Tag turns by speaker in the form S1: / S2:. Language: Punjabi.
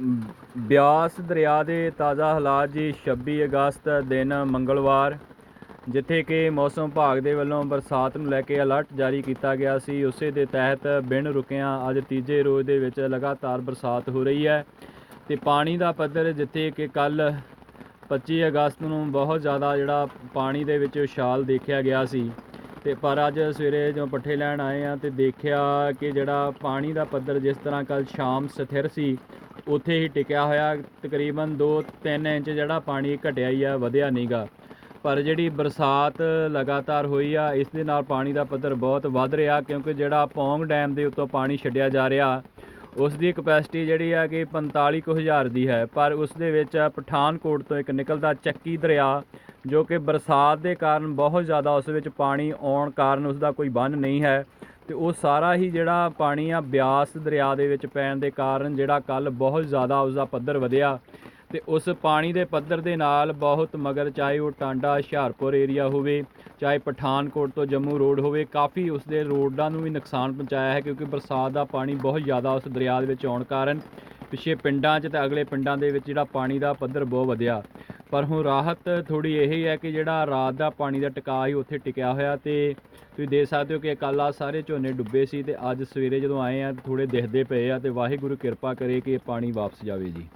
S1: ਬਿਆਸ ਦਰਿਆ ਦੇ ਤਾਜ਼ਾ ਹਾਲਾਤ ਜੀ 26 ਅਗਸਤ ਦਿਨ ਮੰਗਲਵਾਰ, ਜਿੱਥੇ ਕਿ ਮੌਸਮ ਵਿਭਾਗ ਦੇ ਵੱਲੋਂ ਬਰਸਾਤ ਨੂੰ ਲੈ ਕੇ ਅਲਰਟ ਜਾਰੀ ਕੀਤਾ ਗਿਆ ਸੀ। ਉਸੇ ਦੇ ਤਹਿਤ ਬਿਨ ਰੁਕਿਆਂ ਅੱਜ ਤੀਜੇ ਰੋਜ਼ ਦੇ ਵਿੱਚ ਲਗਾਤਾਰ ਬਰਸਾਤ ਹੋ ਰਹੀ ਹੈ ਤੇ ਪਾਣੀ ਦਾ ਪੱਧਰ ਜਿੱਥੇ ਕਿ ਕੱਲ 25 ਅਗਸਤ ਨੂੰ ਬਹੁਤ ਜ਼ਿਆਦਾ ਜਿਹੜਾ ਪਾਣੀ ਦੇ ਵਿੱਚ ਉਛਾਲ ਦੇਖਿਆ ਗਿਆ ਸੀ। ਤੇ ਪਰ ਅੱਜ ਸਵੇਰੇ ਜਦੋਂ ਪੱਠੇ ਲੈਣ ਆਏ ਆ ਤੇ ਦੇਖਿਆ ਕਿ ਜਿਹੜਾ ਪਾਣੀ ਦਾ ਪੱਧਰ ਜਿਸ ਤਰ੍ਹਾਂ ਕੱਲ ਸ਼ਾਮ ਸਥਿਰ ਸੀ ਉੱਥੇ ਹੀ ਟਿਕਿਆ ਹੋਇਆ। ਤਕਰੀਬਨ 2-3 ਇੰਚ ਜਿਹੜਾ ਪਾਣੀ ਘਟਿਆ ਹੀ ਆ, ਵਧਿਆ ਨਹੀਂਗਾ ਪਰ ਜਿਹੜੀ ਬਰਸਾਤ ਲਗਾਤਾਰ ਹੋਈ ਆ, ਇਸ ਦੇ ਨਾਲ ਪਾਣੀ ਦਾ ਪੱਧਰ ਬਹੁਤ ਵੱਧ ਰਿਹਾ ਕਿਉਂਕਿ ਜਿਹੜਾ ਪੌਂਗ ਡੈਮ ਦੇ ਉੱਤੋਂ ਪਾਣੀ ਛੱਡਿਆ ਜਾ ਰਿਹਾ, ਉਸ ਦੀ ਕਪੈਸਿਟੀ ਜਿਹੜੀ ਆ ਕਿ 45 ਕੁ ਹਜ਼ਾਰ ਦੀ ਹੈ। ਪਰ ਉਸ ਦੇ ਵਿੱਚ ਪਠਾਨਕੋਟ ਤੋਂ ਇੱਕ ਨਿਕਲਦਾ ਚੱਕੀ ਦਰਿਆ, ਜੋ ਕਿ ਬਰਸਾਤ ਦੇ ਕਾਰਨ ਬਹੁਤ ਜ਼ਿਆਦਾ ਉਸ ਵਿੱਚ ਪਾਣੀ ਆਉਣ ਕਾਰਨ ਉਸ ਦਾ ਕੋਈ ਬੰਨ ਨਹੀਂ ਹੈ। ਤੇ ਉਹ ਸਾਰਾ ਹੀ ਜਿਹੜਾ ਪਾਣੀ ਆ ਬਿਆਸ ਦਰਿਆ ਦੇ ਵਿੱਚ ਪੈਣ ਦੇ ਕਾਰਨ ਜਿਹੜਾ ਕੱਲ ਬਹੁਤ ਜ਼ਿਆਦਾ ਉਸ ਦਾ ਪੱਧਰ ਵਧਿਆ ਤੇ ਉਸ ਪਾਣੀ ਦੇ ਪੱਧਰ ਦੇ ਨਾਲ ਬਹੁਤ ਮਗਰ ਚਾਹੇ ਉਹ ਟਾਂਡਾ, ਹੁਸ਼ਿਆਰਪੁਰ ਏਰੀਆ ਹੋਵੇ, ਚਾਹੇ ਪਠਾਨਕੋਟ ਤੋਂ ਜੰਮੂ ਰੋਡ ਹੋਵੇ, ਕਾਫੀ ਉਸ ਦੇ ਰੋਡਾਂ ਨੂੰ ਵੀ ਨੁਕਸਾਨ ਪਹੁੰਚਾਇਆ ਹੈ ਕਿਉਂਕਿ ਬਰਸਾਤ ਦਾ ਪਾਣੀ ਬਹੁਤ ਜ਼ਿਆਦਾ ਉਸ ਦਰਿਆ ਦੇ ਵਿੱਚ ਆਉਣ ਕਾਰਨ ਪਿੱਛੇ ਪਿੰਡਾਂ 'ਚ ਤੇ ਅਗਲੇ ਪਿੰਡਾਂ ਦੇ ਵਿੱਚ ਜਿਹੜਾ ਪਾਣੀ ਦਾ ਪੱਧਰ ਬਹੁਤ ਵਧਿਆ। ਪਰ ਹੁਣ ਰਾਹਤ ਥੋੜੀ ਇਹ ਹੈ ਕਿ ਜਿਹੜਾ ਰਾਤ ਦਾ ਪਾਣੀ ਦਾ ਟਿਕਾ ਹੀ ਉੱਥੇ ਟਿਕਿਆ ਹੋਇਆ ਤੇ ਤੁਸੀਂ ਦੇਖ ਸਕਦੇ ਹੋ ਕਿ ਕੱਲ੍ਹ ਆ ਸਾਰੇ ਝੋਨੇ ਡੁੱਬੇ ਸੀ ਤੇ ਅੱਜ ਸਵੇਰੇ ਜਦੋਂ ਆਏ ਆ ਥੋੜੇ ਦਿਖਦੇ ਪਏ ਆ ਤੇ ਵਾਹਿਗੁਰੂ ਕਿਰਪਾ ਕਰੇ ਕਿ ਇਹ ਪਾਣੀ ਵਾਪਸ ਜਾਵੇ ਜੀ।